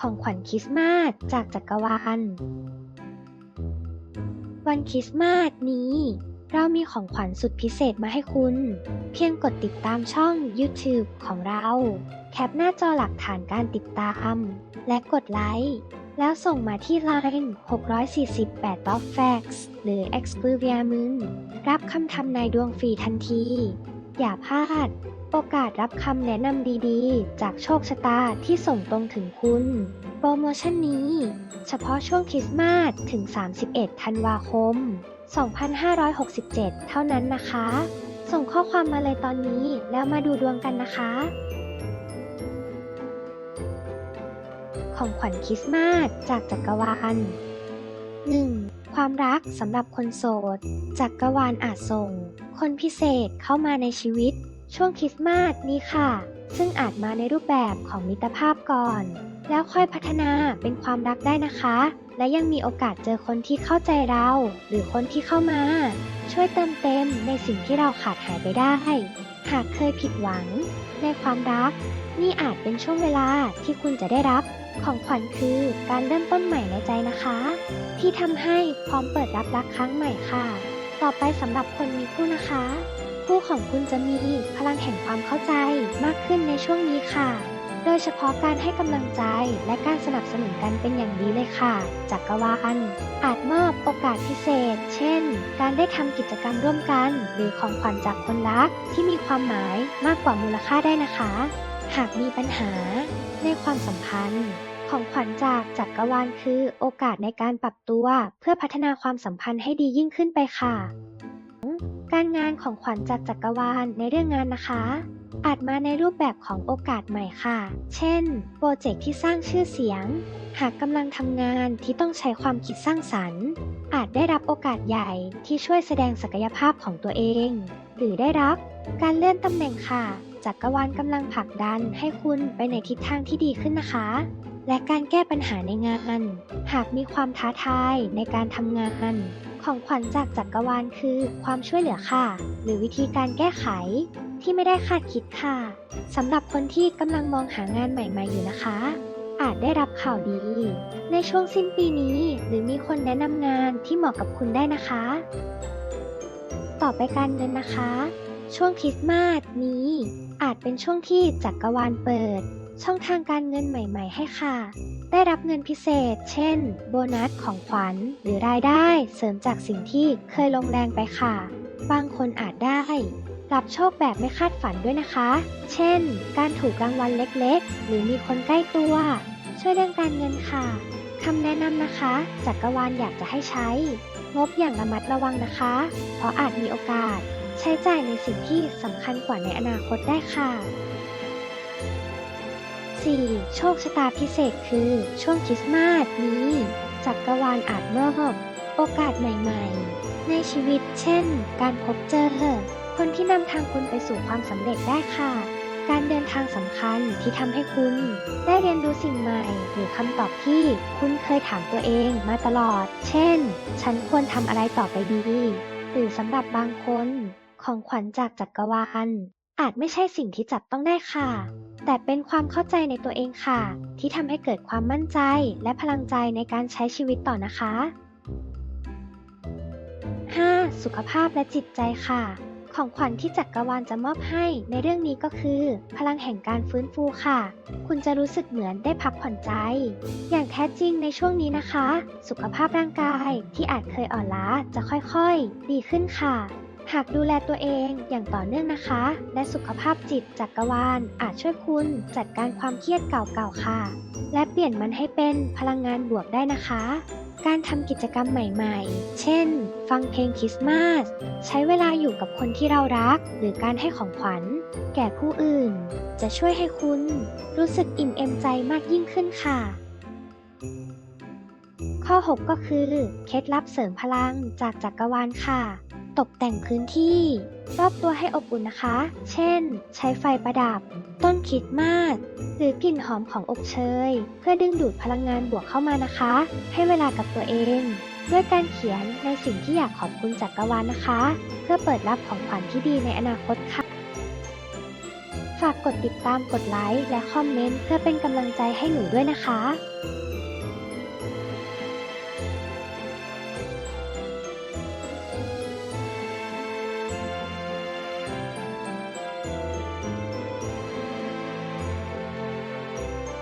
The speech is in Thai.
ของขวัญคริสต์มาสจากจักรวาล วันคริสต์มาสนี้ เรามีของขวัญสุดพิเศษมาให้คุณ เพียงกดติดตามช่อง YouTube ของเรา แคปหน้าจอหลักฐานการติดตาม และกดไลค์ แล้วส่งมาที่ Line 648 b o x Facts หรือ e x p e r i a m u n รับคำทำนายดวงฟรีทันที อย่าพลาด โอกาสรับคำแนะนำดีๆ จากโชคชะตาที่ส่งตรงถึงคุณ โปรโมชั่นนี้ เฉพาะช่วงคริสต์มาสถึง 31 ธันวาคม 2567 เท่านั้นนะคะ ส่งข้อความมาเลยตอนนี้แล้วมาดูดวงกันนะคะ ของขวัญคริสต์มาสจากจักรวาล 1. ความรักสำหรับคนโสด จักรวาลอาจส่ง คนพิเศษเข้ามาในชีวิต ช่วงคริสต์มาสนี้ค่ะ ซึ่งอาจมาในรูปแบบของมิตรภาพก่อน แล้วค่อยพัฒนาเป็นความรักได้นะคะ และยังมีโอกาสเจอคนที่เข้าใจเรา หรือคนที่เข้ามา ช่วยเติมเต็มในสิ่งที่เราขาดหายไปได้ หากเคยผิดหวัง ในความรัก นี่อาจเป็นช่วงเวลาที่คุณจะได้รับของขวัญคือการเริ่มต้นใหม่ในใจนะคะ ที่ทำให้พร้อมเปิดรับรักครั้งใหม่ค่ะ ต่อไปสำหรับคนมีคู่นะคะ คู่ของคุณจะมีพลังแห่งความเข้าใจมากขึ้นในช่วงนี้ค่ะ โดยเฉพาะการให้กำลังใจและการสนับสนุนกันเป็นอย่างดีเลยค่ะ จักรวาลอาจมอบโอกาสพิเศษ เช่น การได้ทำกิจกรรมร่วมกัน หรือของขวัญจากคนรักที่มีความหมายมากกว่ามูลค่าได้นะคะ หากมีปัญหาในความสัมพันธ์ ของขวัญจากจักรวาลคือโอกาสในการปรับตัวเพื่อพัฒนาความสัมพันธ์ให้ดียิ่งขึ้นไปค่ะ การงานของขวัญจากจักรวาลในเรื่องงานนะคะ อาจมาในรูปแบบของโอกาสใหม่ค่ะ เช่น โปรเจกต์ที่สร้างชื่อเสียง หากกำลังทำงานที่ต้องใช้ความคิดสร้างสรรค์ อาจได้รับโอกาสใหญ่ที่ช่วยแสดงศักยภาพของตัวเอง หรือได้รับ การเลื่อนตำแหน่งค่ะจักรวาลกำลังผลักดันให้คุณไปในทิศทางที่ดีขึ้นนะคะ และการแก้ปัญหาในงาน หากมีความท้าทายในการทำงาน ของขวัญจากจักรวาลคือความช่วยเหลือค่ะ หรือวิธีการแก้ไขที่ไม่ได้คาดคิดค่ะสำหรับคนที่กำลังมองหางานใหม่ๆอยู่นะคะ อาจได้รับข่าวดี ในช่วงสิ้นปีนี้ หรือมีคนแนะนำงานที่เหมาะกับคุณได้นะคะ ต่อไปการเงินนะคะ ช่วงคริสต์มาสนี้ อาจเป็นช่วงที่จักรวาลเปิด ช่องทางการเงินใหม่ๆ ให้ค่ะ ได้รับเงินพิเศษ เช่น โบนัสของขวัญ หรือรายได้เสริมจากสิ่งที่เคยลงแรงไปค่ะ บางคนอาจได้รับโชคแบบไม่คาดฝันด้วยนะคะ เช่น การถูกรางวัลเล็กๆ หรือมีคนใกล้ตัว ช่วยเรื่องการเงินค่ะ คำแนะนำนะคะ จักรวาลอยากจะให้ใช้ งบอย่างระมัดระวังนะคะ เพราะอาจมีโอกาส ใช้จ่ายในสิ่งที่สำคัญกว่าในอนาคตได้ค่ะ 4. โชคชะตาพิเศษคือ ช่วงคริสต์มาสนี้ จักรวาลอาจมอบโอกาสใหม่ๆ ในชีวิต เช่น การพบเจอคนที่นำทางคุณไปสู่ความสำเร็จได้ค่ะ การเดินทางสำคัญที่ทำให้คุณ ได้เรียนรู้สิ่งใหม่ หรือคำตอบที่คุณเคยถามตัวเองมาตลอด เช่น ฉันควรทำอะไรต่อไปดี หรือสำหรับบางคน ของขวัญจากจักรวาลอาจไม่ใช่สิ่งที่จับต้องได้ค่ะ แต่เป็นความเข้าใจในตัวเองค่ะ ที่ทำให้เกิดความมั่นใจและพลังใจในการใช้ชีวิตต่อนะคะ 5. สุขภาพและจิตใจค่ะ ของขวัญที่จักรวาลจะมอบให้ในเรื่องนี้ก็คือ พลังแห่งการฟื้นฟูค่ะ คุณจะรู้สึกเหมือนได้พักผ่อนใจ อย่างแท้จริงในช่วงนี้นะคะ สุขภาพร่างกายที่อาจเคยอ่อนล้าจะค่อยๆ ดีขึ้นค่ะ หากดูแลตัวเองอย่างต่อเนื่องนะคะ และสุขภาพจิตจักรวาลอาจช่วยคุณจัดการความเครียดเก่าๆค่ะ และเปลี่ยนมันให้เป็นพลังงานบวกได้นะคะ การทำกิจกรรมใหม่ๆ เช่น ฟังเพลงคริสต์มาส ใช้เวลาอยู่กับคนที่เรารัก หรือการให้ของขวัญ แก่ผู้อื่น จะช่วยให้คุณ รู้สึกอิ่มเอมใจมากยิ่งขึ้นค่ะ ข้อ 6 ก็คือ เคล็ดลับเสริมพลังจากจักรวาลค่ะ ตกแต่งพื้นที่ รอบตัวให้อบอุ่นนะคะ เช่น ใช้ไฟประดับ ต้นคริดมาสหรือกลิ่นหอมของอบเชย เพื่อดึงดูดพลังงานบวกเข้ามานะคะ ให้เวลากับตัวเอง ด้วยการเขียนในสิ่งที่อยากขอบคุณจักรวาลนะคะ เพื่อเปิดรับของขวัญที่ดีในอนาคตค่ะฝากกดติดตามกดไลค์และคอมเมนต์เพื่อเป็นกำลังใจให้หนูด้วยนะคะ